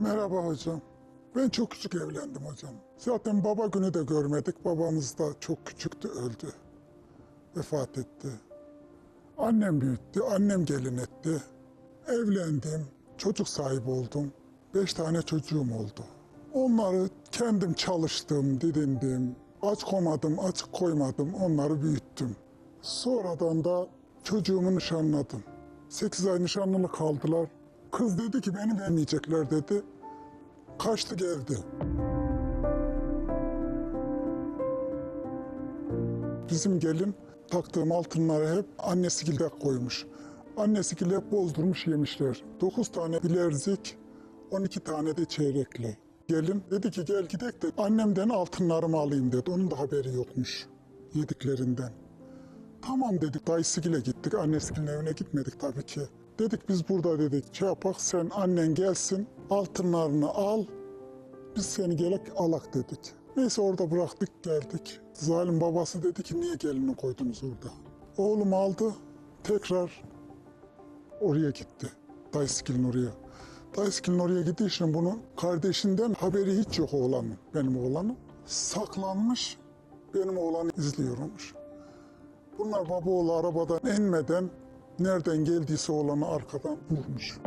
Merhaba hocam. Ben çok küçük evlendim hocam. Zaten baba günü de görmedik. Babamız da çok küçüktü, öldü. Vefat etti. Annem büyüttü, annem gelin etti. Evlendim, çocuk sahibi oldum. Beş tane çocuğum oldu. Onları kendim çalıştım, didindim. Aç koymadım, açık koymadım, onları büyüttüm. Sonradan da çocuğumu nişanladım. Sekiz ay nişanlılık kaldılar. Kız dedi ki beni vermeyecekler dedi. Kaçtı geldi. Bizim gelin taktığım altınları hep annesi gilde koymuş. Annesi gilde hep bozdurmuş yemişler. 9 tane bilerzik, 12 tane de çeyrekli. Gelin dedi ki gel gidek de annemden altınlarımı alayım dedi. Onun da haberi yokmuş yediklerinden. Tamam dedik dayısıgile gittik. Annesigilin evine gitmedik tabii ki. Dedik biz burada dedik şey yapak sen annen gelsin altınlarını al biz seni gelek alak dedik. Neyse orada bıraktık geldik. Zalim babası dedi ki niye gelini koydunuz orada? Oğlum aldı tekrar oraya gitti. Dayıskilin oraya. Dayıskilin oraya için bunun kardeşinden haberi hiç yok oğlanın. Benim oğlanım. Saklanmış benim oğlanı izliyormuş. Bunlar baba oğlu arabadan inmeden nereden geldiyse oğlanı arkadan vurmuş.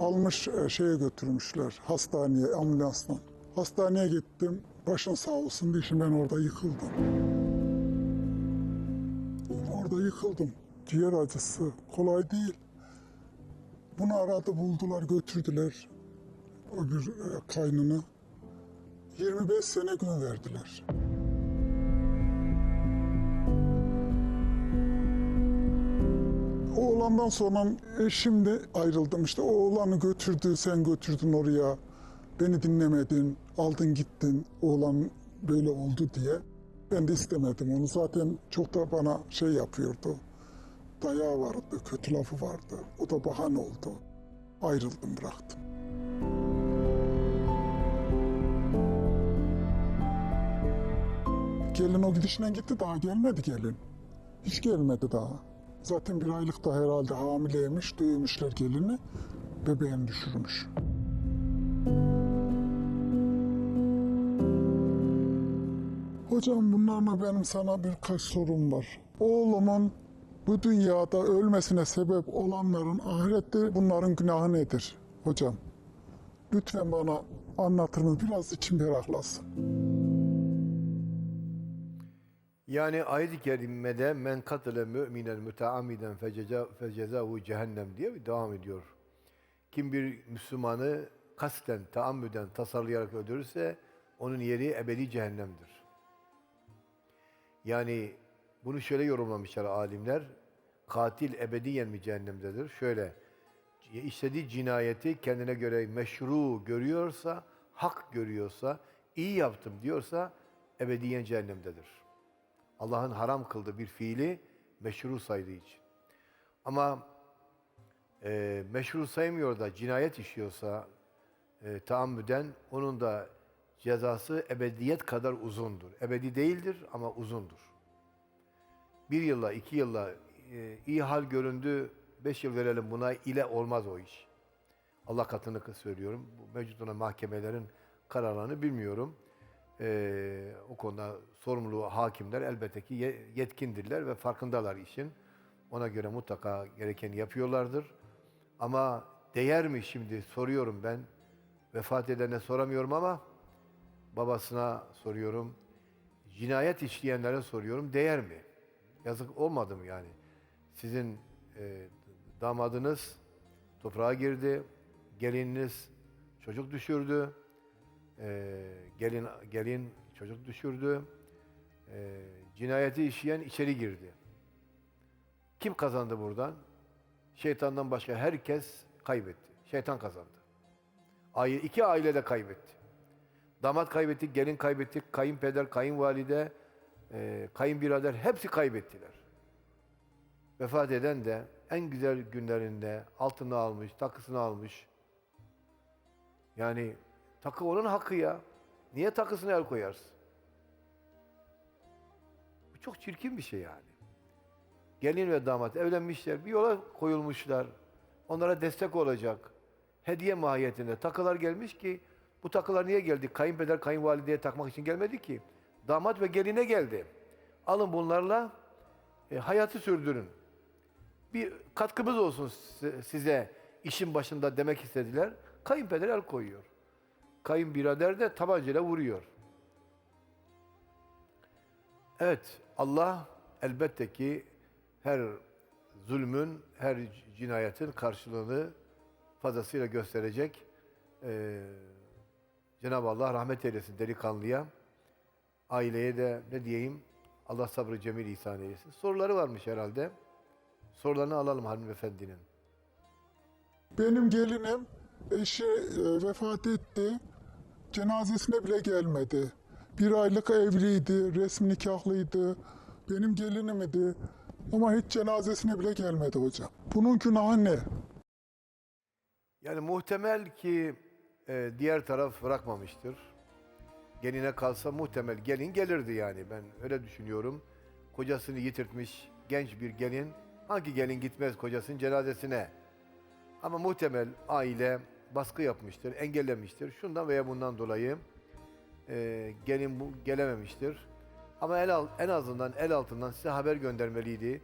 Almış e, şeye götürmüşler hastaneye ambulansla. Hastaneye gittim. Başın sağ olsun diye ben orada yıkıldım. Orada yıkıldım. Ciğer acısı kolay değil. Bunu aradı buldular götürdüler. O bir e, kaynını. 25 sene gün verdiler. Oğlandan sonra eşim de ayrıldım işte. Oğlanı götürdü, sen götürdün oraya. Beni dinlemedin, aldın gittin. Oğlan böyle oldu diye. Ben de istemedim onu. Zaten çok da bana şey yapıyordu. Dayağı vardı, kötü lafı vardı. O da bahane oldu. Ayrıldım, bıraktım. Gelin o gidişine gitti daha gelmedi gelin. Hiç gelmedi daha. Zaten bir aylıkta herhalde hamileymiş, dövmüşler gelini. Bebeğini düşürmüş. Hocam bunlarla benim sana birkaç sorum var. Oğlumun bu dünyada ölmesine sebep olanların ahirette bunların günahı nedir hocam? Lütfen bana anlatır mı? Biraz içim ferahlasın. Yani ayet-i kerimede men katile müminen müteammiden feceza- fecezahu cehennem diye bir devam ediyor. Kim bir Müslümanı kasten, taammüden, tasarlayarak öldürürse onun yeri ebedi cehennemdir. Yani bunu şöyle yorumlamışlar alimler. Katil ebediyen mi cehennemdedir? Şöyle, işlediği cinayeti kendine göre meşru görüyorsa, hak görüyorsa, iyi yaptım diyorsa ebediyen cehennemdedir. Allah'ın haram kıldığı bir fiili meşru saydığı için. Ama e, meşru saymıyor da cinayet işiyorsa e, taammüden onun da cezası ebediyet kadar uzundur. Ebedi değildir ama uzundur. Bir yılla, iki yılla e, iyi hal göründü, beş yıl verelim buna ile olmaz o iş. Allah katını söylüyorum. Bu mevcut olan mahkemelerin kararlarını bilmiyorum. Ee, o konuda sorumlu hakimler elbette ki ye- yetkindirler ve farkındalar işin. Ona göre mutlaka gerekeni yapıyorlardır. Ama değer mi şimdi soruyorum ben. Vefat edene soramıyorum ama babasına soruyorum. Cinayet işleyenlere soruyorum. Değer mi? Yazık olmadı mı yani? Sizin e, damadınız toprağa girdi. Gelininiz çocuk düşürdü. Ee, gelin gelin çocuk düşürdü. Ee, cinayeti işleyen içeri girdi. Kim kazandı buradan? Şeytandan başka herkes kaybetti. Şeytan kazandı. Aile, iki aile de kaybetti. Damat kaybetti, gelin kaybetti, kayınpeder, kayınvalide, e, kayınbirader hepsi kaybettiler. Vefat eden de en güzel günlerinde altını almış, takısını almış. Yani takı onun hakkı ya. Niye takısına el koyarsın? Bu çok çirkin bir şey yani. Gelin ve damat evlenmişler, bir yola koyulmuşlar. Onlara destek olacak. Hediye mahiyetinde takılar gelmiş ki bu takılar niye geldi? Kayınpeder kayınvalideye takmak için gelmedi ki. Damat ve geline geldi. Alın bunlarla e, hayatı sürdürün. Bir katkımız olsun si- size işin başında demek istediler. Kayınpeder el koyuyor. Kayınbirader de tabancayla vuruyor. Evet, Allah elbette ki her zulmün, her cinayetin karşılığını fazlasıyla gösterecek. Ee, Cenab-ı Allah rahmet eylesin delikanlıya. Aileye de ne diyeyim, Allah sabrı cemil ihsan eylesin. Soruları varmış herhalde. Sorularını alalım hanımefendinin. Benim gelinim eşi e, vefat etti. Cenazesine bile gelmedi. Bir aylık evliydi, resmi nikahlıydı. Benim gelinim idi. Ama hiç cenazesine bile gelmedi hocam. Bunun günahı ne? Yani muhtemel ki e, diğer taraf bırakmamıştır. Geline kalsa muhtemel gelin gelirdi yani ben öyle düşünüyorum. Kocasını yitirtmiş genç bir gelin hangi gelin gitmez kocasının cenazesine? Ama muhtemel aile baskı yapmıştır, engellemiştir. Şundan veya bundan dolayı e, gelin bu gelememiştir. Ama el en azından el altından size haber göndermeliydi.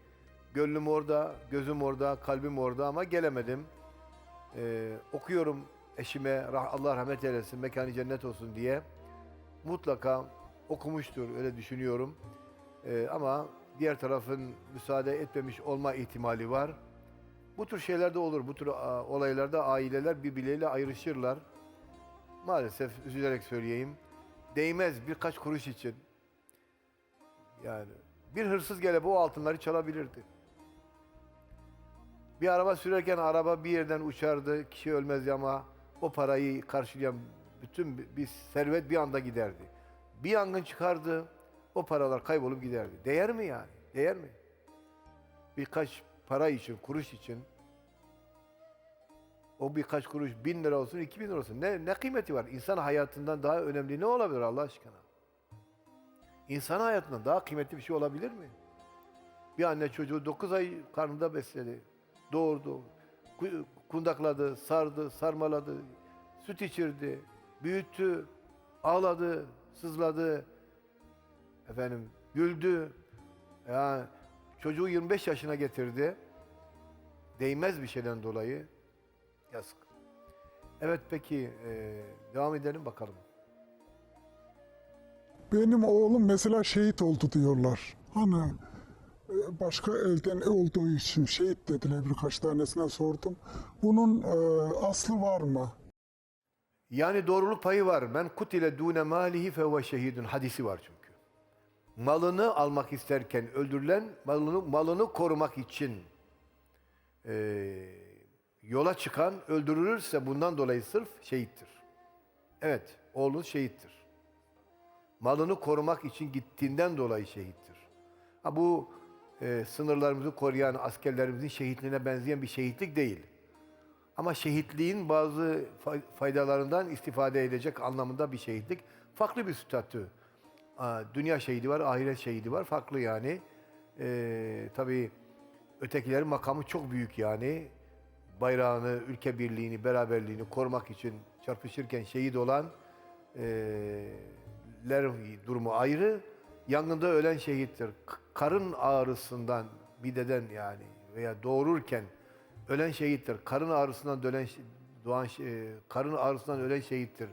Gönlüm orada, gözüm orada, kalbim orada ama gelemedim. Ee, okuyorum eşime Allah rahmet eylesin mekanı cennet olsun diye mutlaka okumuştur öyle düşünüyorum Ee, ama diğer tarafın müsaade etmemiş olma ihtimali var bu tür şeyler de olur bu tür olaylarda aileler birbirleriyle ayrışırlar maalesef üzülerek söyleyeyim değmez birkaç kuruş için yani bir hırsız gelip o altınları çalabilirdi bir araba sürerken araba bir yerden uçardı, kişi ölmezdi ama o parayı karşılayan bütün bir servet bir anda giderdi. Bir yangın çıkardı, o paralar kaybolup giderdi. Değer mi yani? Değer mi? Birkaç para için, kuruş için o birkaç kuruş bin lira olsun, iki bin lira olsun. Ne, ne kıymeti var? İnsan hayatından daha önemli ne olabilir Allah aşkına? İnsan hayatından daha kıymetli bir şey olabilir mi? Bir anne çocuğu 9 ay karnında besledi. Doğurdu. ku- Kundakladı, sardı, sarmaladı. Süt içirdi. Büyüttü. Ağladı, sızladı. Efendim güldü. Ya çocuğu 25 yaşına getirdi. Değmez bir şeyden dolayı. Yazık. Evet peki e, devam edelim bakalım. Benim oğlum mesela şehit oldu diyorlar. Hani e, başka elden olduğu için şehit dediler birkaç tanesine sordum. Bunun e, aslı var mı? Yani doğruluk payı var. Men kutile dune malihi fehuve şehidun hadisi var çünkü. Malını almak isterken öldürülen malını malını korumak için eee, yola çıkan öldürülürse bundan dolayı sırf şehittir. Evet, oğlunuz şehittir. Malını korumak için gittiğinden dolayı şehittir. Ha bu eee, sınırlarımızı koruyan askerlerimizin şehitliğine benzeyen bir şehitlik değil. Ama şehitliğin bazı fay- faydalarından istifade edecek anlamında bir şehitlik. Farklı bir statü. Dünya şehidi var, ahiret şehidi var. Farklı yani. Ee, tabii ötekilerin makamı çok büyük yani. Bayrağını, ülke birliğini, beraberliğini korumak için çarpışırken şehit olan ee, ler durumu ayrı. Yangında ölen şehittir. Karın ağrısından mideden yani veya doğururken ölen şehittir. Karın ağrısından dölen doğan e, karın ağrısından ölen şehittir.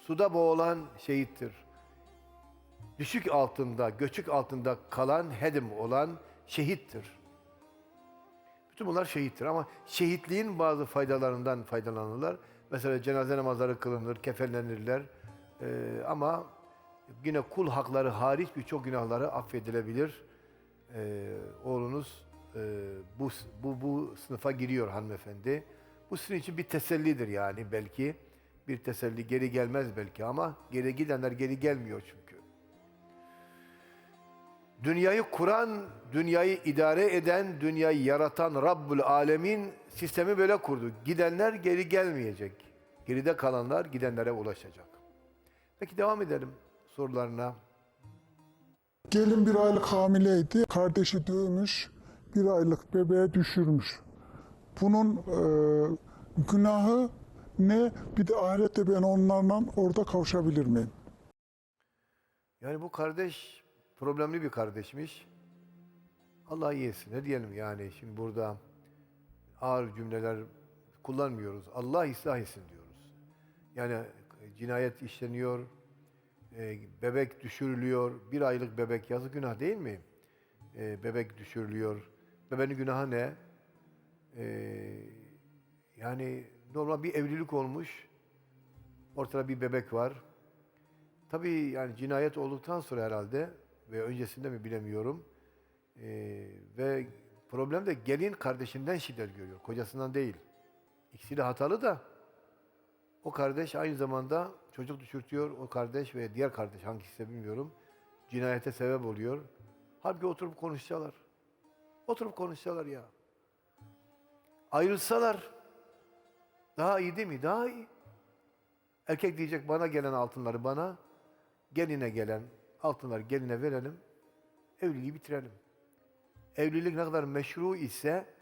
Suda boğulan şehittir. Düşük altında, göçük altında kalan, hedim olan şehittir. Bütün bunlar şehittir ama şehitliğin bazı faydalarından faydalanırlar. Mesela cenaze namazları kılınır, kefenlenirler. Ee, ama yine kul hakları hariç birçok günahları affedilebilir. Ee, oğlunuz e, bu, bu, bu sınıfa giriyor hanımefendi. Bu sizin için bir tesellidir yani belki. Bir teselli geri gelmez belki ama geri gidenler geri gelmiyor çünkü. Dünyayı kuran, dünyayı idare eden, dünyayı yaratan Rabbül Alemin sistemi böyle kurdu. Gidenler geri gelmeyecek. Geride kalanlar gidenlere ulaşacak. Peki devam edelim sorularına. Gelin bir aylık hamileydi. Kardeşi dövmüş. bir aylık bebeğe düşürmüş. Bunun e, günahı ne? Bir de ahirette ben onlarla orada kavuşabilir miyim? Yani bu kardeş problemli bir kardeşmiş. Allah iyi etsin. Ne diyelim yani şimdi burada ağır cümleler kullanmıyoruz. Allah ıslah etsin diyoruz. Yani cinayet işleniyor, e, bebek düşürülüyor. Bir aylık bebek yazık günah değil mi? E, bebek düşürülüyor. Bebeğin günahı ne? E, yani normal bir evlilik olmuş. Ortada bir bebek var. Tabii yani cinayet olduktan sonra herhalde ve öncesinde mi bilemiyorum. Ee, ve problem de gelin kardeşinden şiddet görüyor, kocasından değil. İkisi de hatalı da o kardeş aynı zamanda çocuk düşürtüyor. O kardeş ve diğer kardeş hangisi bilmiyorum. Cinayete sebep oluyor. Halbuki oturup konuşsalar. Oturup konuşsalar ya. Ayrılsalar. Daha iyi değil mi? Daha iyi. Erkek diyecek bana gelen altınları bana, geline gelen altınları geline verelim, evliliği bitirelim. Evlilik ne kadar meşru ise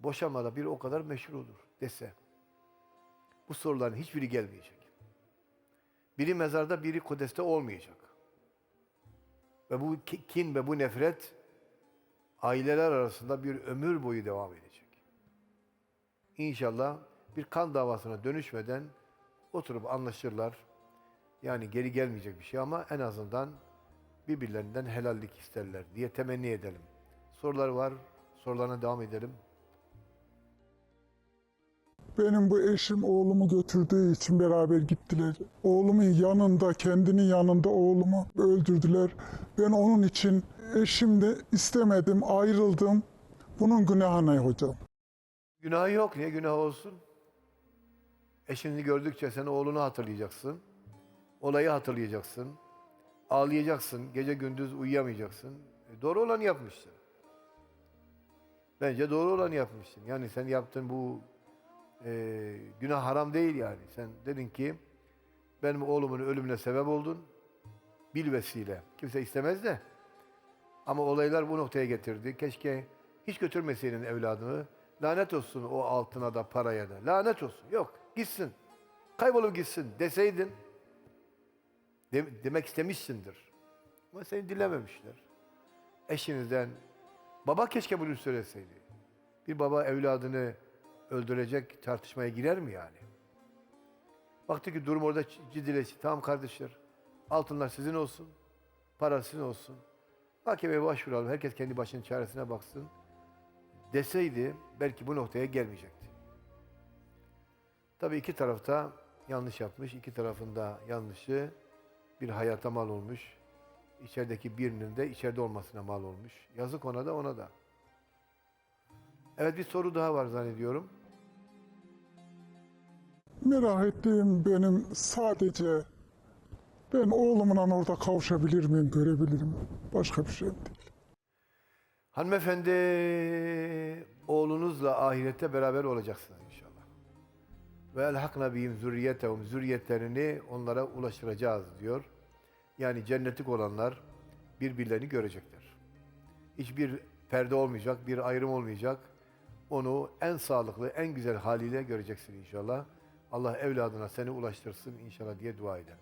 boşanma da bir o kadar meşrudur dese. Bu soruların hiçbiri gelmeyecek. Biri mezarda, biri kodeste olmayacak. Ve bu ki- kin ve bu nefret aileler arasında bir ömür boyu devam edecek. İnşallah bir kan davasına dönüşmeden oturup anlaşırlar. Yani geri gelmeyecek bir şey ama en azından birbirlerinden helallik isterler diye temenni edelim. Sorular var. Sorularına devam edelim. Benim bu eşim oğlumu götürdüğü için beraber gittiler. Oğlumun yanında, kendinin yanında oğlumu öldürdüler. Ben onun için eşim de istemedim, ayrıldım. Bunun günahı ne hocam? Günahı yok. Niye günah olsun? Eşini gördükçe sen oğlunu hatırlayacaksın. Olayı hatırlayacaksın. Ağlayacaksın. Gece gündüz uyuyamayacaksın. E, doğru olanı yapmışsın. Bence doğru olanı yapmışsın. Yani sen yaptığın bu e, günah haram değil yani. Sen dedin ki benim oğlumun ölümüne sebep oldun. Bil vesile. Kimse istemez de. Ama olaylar bu noktaya getirdi. Keşke hiç götürmeseydin evladını. Lanet olsun o altına da paraya da. Lanet olsun. Yok. Gitsin. Kaybolup gitsin deseydin de- demek istemişsindir. Ama seni dinlememişler. Eşinizden baba keşke bunu söyleseydi. Bir baba evladını öldürecek tartışmaya girer mi yani? Baktı ki durum orada ciddileşti. Tamam kardeşler. Altınlar sizin olsun. Para sizin olsun. Mahkemeye başvuralım. Herkes kendi başının çaresine baksın. Deseydi belki bu noktaya gelmeyecekti. Tabii iki tarafta yanlış yapmış. iki tarafında yanlışı bir hayata mal olmuş. İçerideki birinin de içeride olmasına mal olmuş. Yazık ona da ona da. Evet bir soru daha var zannediyorum. Merak ettiğim benim sadece ben oğlumla orada kavuşabilir miyim, görebilir miyim? Başka bir şey değil. Hanımefendi oğlunuzla ahirette beraber olacaksınız inşallah. Ve elhakna bihim zürriyetehum zürriyetlerini onlara ulaştıracağız diyor. Yani cennetlik olanlar birbirlerini görecekler. Hiçbir perde olmayacak, bir ayrım olmayacak. Onu en sağlıklı, en güzel haliyle göreceksin inşallah. Allah evladına seni ulaştırsın inşallah diye dua eder.